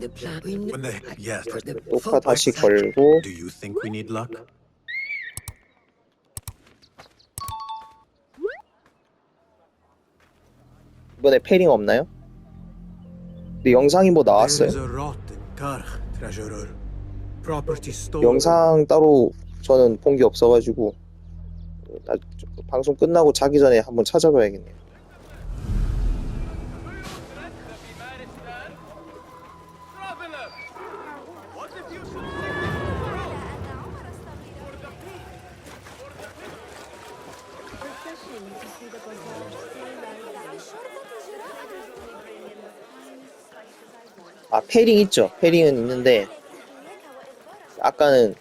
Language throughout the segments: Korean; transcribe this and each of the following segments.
When they yes. 녹화 다시 걸고 Do you think we need luck? 이번에 패링 없나요? 근데 영상이 뭐 나왔어요? There is a rot in Karch, treasurer. Property stolen. 영상 따로 저는 본 게 없어가지고 나, 방송 끝나고 자기 전에 한번 찾아봐야겠네요. 아 패링 있죠. 패링은 있는데 아까는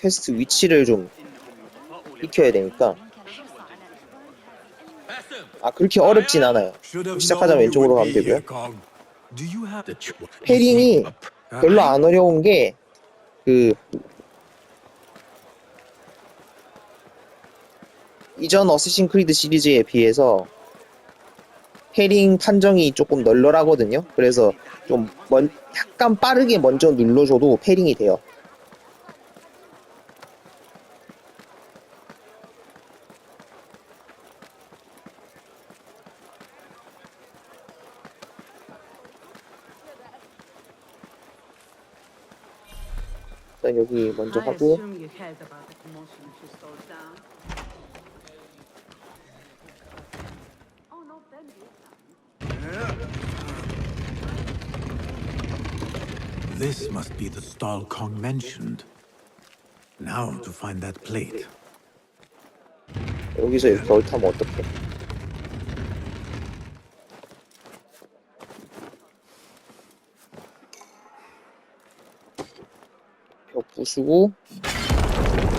퀘스트 위치를 좀 익혀야 되니까 아 그렇게 어렵진 않아요. 시작하자면 왼쪽으로 가면 되고요. 패링이 별로 안 어려운 게그 이전 어쌔신 크리드 시리즈에 비해서 패링 판정이 조금 널널하거든요. 그래서 좀 먼, 약간 빠르게 먼저 눌러줘도 패링이 돼요. 일단 여기 먼저 하고 this time. This must be the stall Kong mentioned. Now to find that plate. 여기서 이렇게 얼타면 어떡해? 벽 부수고 땡기고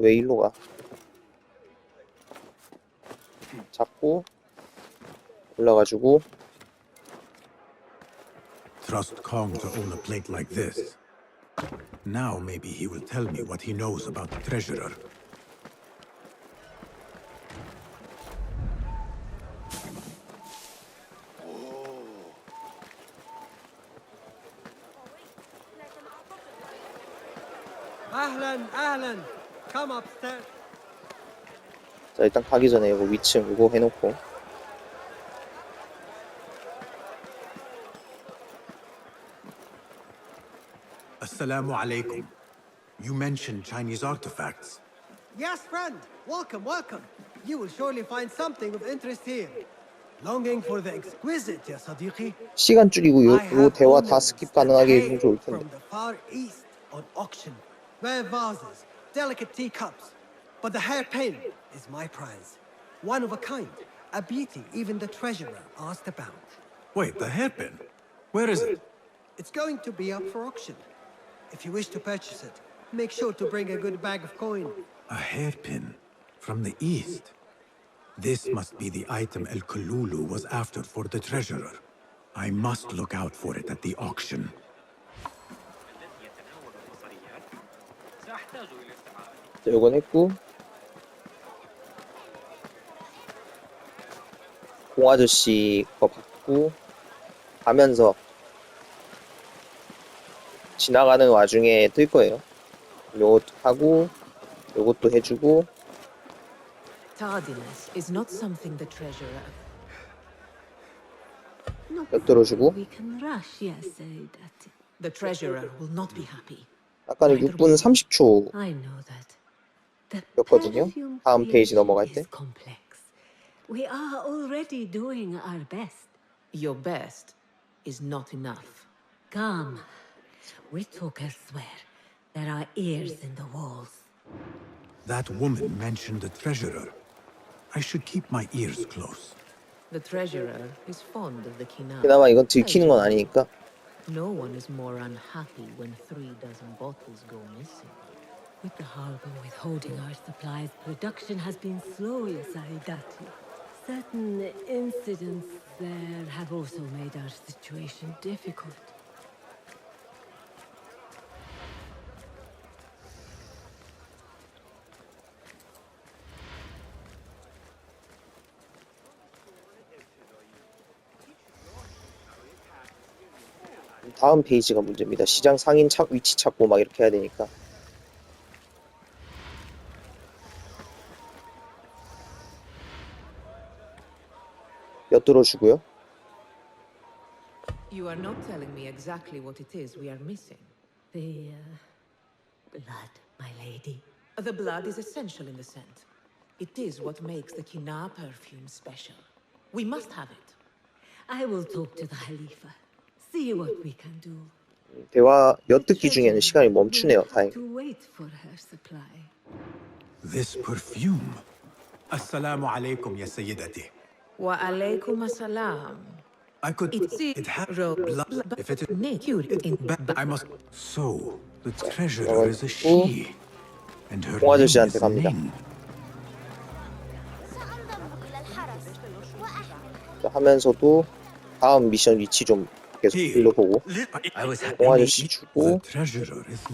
왜 일로 가? 잡고 올라가지고 Trust Kong to own a plate like this. Now maybe he will tell me what he knows about the treasurer. Ahlan, Ahlan. 자 일단 가기 전에 이거 위층 이거 해놓고 Assalamu alaikum. You mentioned Chinese artifacts. yes friend welcome welcome you will surely find something of interest here longing for the exquisite ya sadiqi 시간 줄이고 요, I 요 have 대화 다 스킵 가능하게 해주면 좋을 텐데 from the far east on auction rare vases delicate teacups but the hairpin is my prize one of a kind a beauty even the treasurer asked about Wait, the hairpin? Where is it? It's going to be up for auction. If you wish to purchase it, make sure to bring a good bag of coin. A hairpin from the east. This must be the item El Kululu was after for the treasurer. I must look out for it at the auction. 자, 요건 했고 공아저씨 거 받고 가면서 지나가는 와중에 뜰 거예요 요것 하고 요것도 해주고 Tardiness is not something the treasurer. 몇 들어주고 We can rush, yes, Saidati. The treasurer will not be happy. 아까는 6분 30초 I know that. The 였거든요. 다음 페이지 넘어갈 때. is complex. We are already doing our best. Your best is not enough. Come, we talk elsewhere. There are ears in the walls. That woman mentioned the treasurer. I should keep my ears close. The treasurer is fond of the Kina. 그나마 이건 들키는 건 아니니까 No one is more unhappy when three dozen bottles go missing. With the harbor withholding our supplies, production has been slow in Saridati. Certain incidents there have also made our situation difficult. 다음 페이지가 문제입니다. 시장 상인 착 위치 찾고 막 이렇게 해야 되니까. 엿들어 주고요. You are not telling me exactly what it is we are missing. The uh, blood, my lady. The blood is essential in the scent. It is what makes the Kina perfume special. We must have it. I will talk to the Khalifa. See what we can do. 대화 엿듣기 중에는 시간이 멈추네요. We'll have 다행. To wait for her supply. This perfume. Assalamu alaikum, ya sayyidati. Wa alaykum assalam. I could. It's It had ro- blood. If it. Naked in But I must. So, the 어, treasurer is a 어. she. And her 공 name 아저씨한테 is 갑니다. Ning. سأنضم إلى الحرس وأحمل 자, 하면서도 다음 미션 위치 좀 계속 빌려보고 I was 공 아저씨 The 주고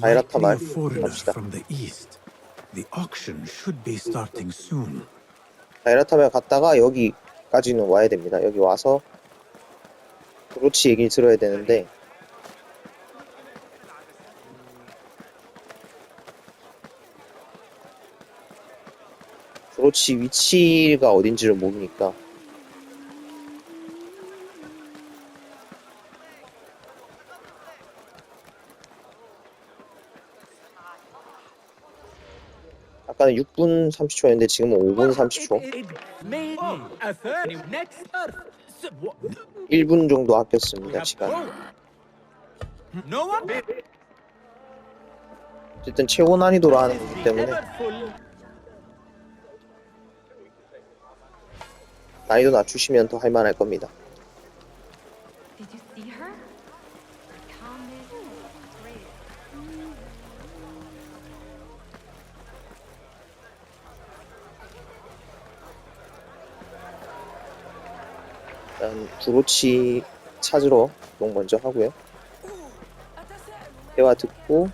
바이라타 말 갑시다. from the east. The auction should be starting soon. 다이라타면 갔다가 여기까지는 와야 됩니다. 여기 와서 그렇지 얘기를 들어야 되는데 그렇지 위치가 어딘지를 모르니까 아까는 6분 30초였는데 지금은 5분 30초. 1분 정도 아꼈습니다 시간 어쨌든 최고 난이도로 하는 거기 때문에. 난이도 낮추시면 더 할만할 겁니다 일단 두로치 찾으러 이동 먼저 하고요 대화 듣고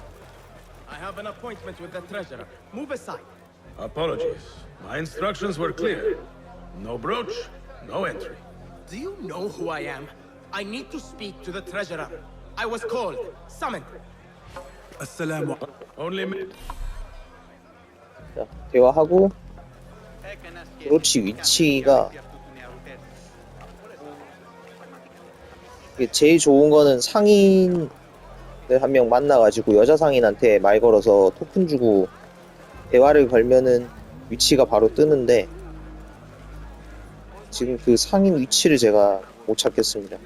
I have an appointment with the treasurer. Move aside. Apologies. My instructions were clear. No brooch, no entry. Do you know who I am? I need to speak to the treasurer. I was called, summoned. Assalamu Only me. 자, 대화하고 그렇지 위치가 제일 좋은 거는 상인을 한 명 만나가지고 여자 상인한테 말 걸어서 토큰 주고 대화를 걸면은 위치가 바로 뜨는데 지금 그 상인 위치를 제가 못 찾겠습니다.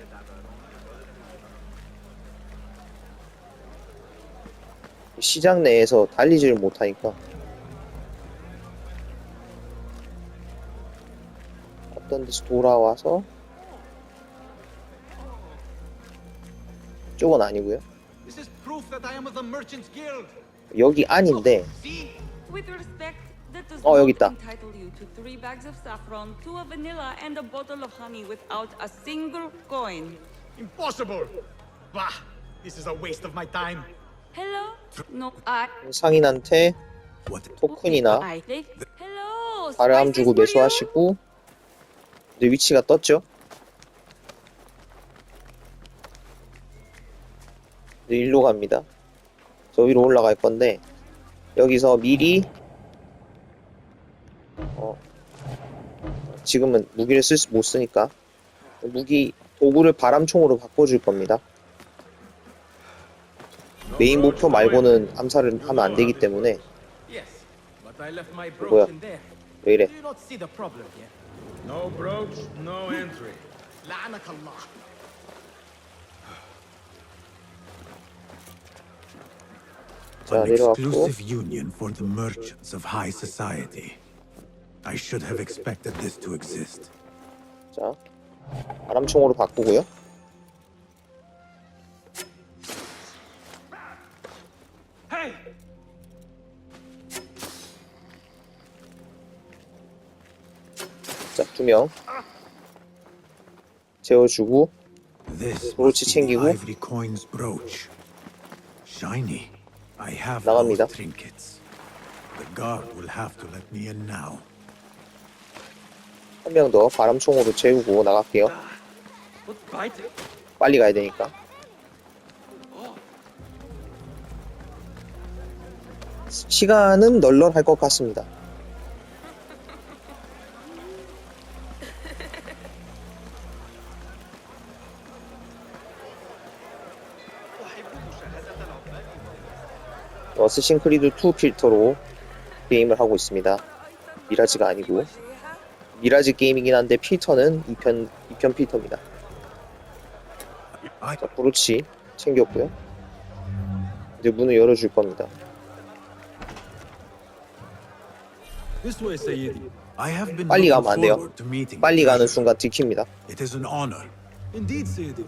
시장 내에서 달리지를 못하니까 어떤 데서 돌아와서 쪽은 아니고요. 여기 does 어, 여기 있다. 상인한테 토큰이나. 바람 주고? 매수하시고 이제 위치가 떴죠. 이제 일로 갑니다. 저 위로 올라갈 건데 여기서 미리 어, 지금은 무기를 쓸못 쓰니까 무기 도구를 바람총으로 바꿔줄 겁니다. 메인 목표 말고는 암살을 하면 안 되기 때문에 my 뭐야? 왜 이래? An exclusive union for the merchants of high society. I should have expected this to exist. 자, 아람총으로 바꾸고요. 자, 두 명. 채워주고. 브로치 챙기고. I have 나갑니다. trinkets. The guard will have to let me in now. 한 명 더 바람총으로 재우고 나갈게요. 빨리 가야 되니까. 시간은 널널할 것 같습니다. 어스신 크리드 2 필터로 게임을 하고 있습니다. 미라지가 아니고 미라지 게임이긴 한데 필터는 2편 2편 필터입니다. 자, 브로치 챙겼고요. 이제 문을 열어줄 겁니다. This way, Sayyidi. I have been 빨리 가면 안 돼요. 빨리 가는. 순간 들킵니다. It is an honor. Indeed, Sayyidi.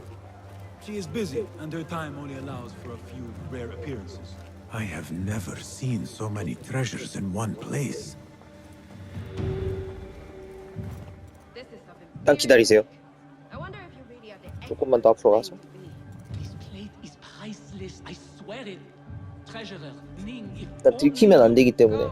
She is busy, and her time only allows for a few rare appearances. I have never seen so many treasures in one place. 일단 기다리세요. 조금만 더 앞으로 가서. This plate is priceless. I swear it. Treasurer, Ning, if 일단 들키면 안 되기 때문에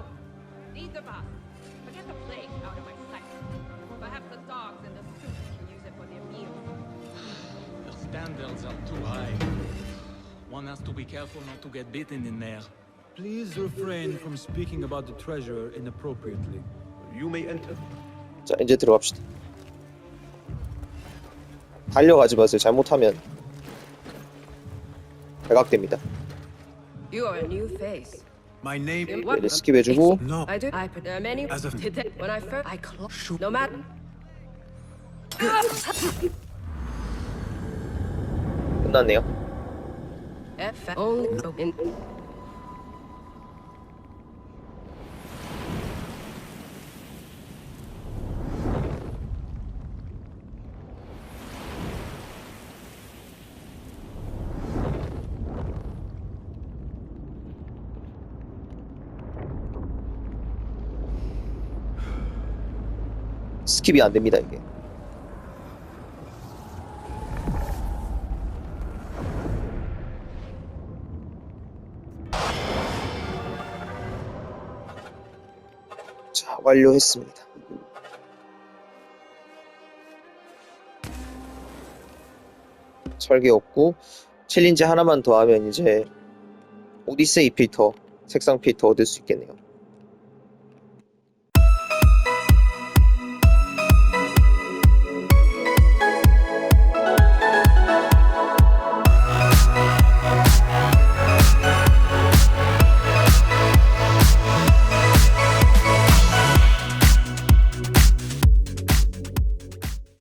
One has to be careful not to get bitten in there. Please refrain from speaking about the treasure inappropriately. You may enter. 자 이제 들어갑시다. 달려가지 마세요. 잘못하면 발각됩니다. You are a new face. My name 얘를 스킵해주고 No. I do. I put there are many. As of- when I first I close. Shoot. No matter. 끝났네요. F only in. 스킵이 안 됩니다 이게. 완료했습니다. 설계 없고 챌린지 하나만 더 하면 이제 오디세이 필터 색상 필터 얻을 수 있겠네요.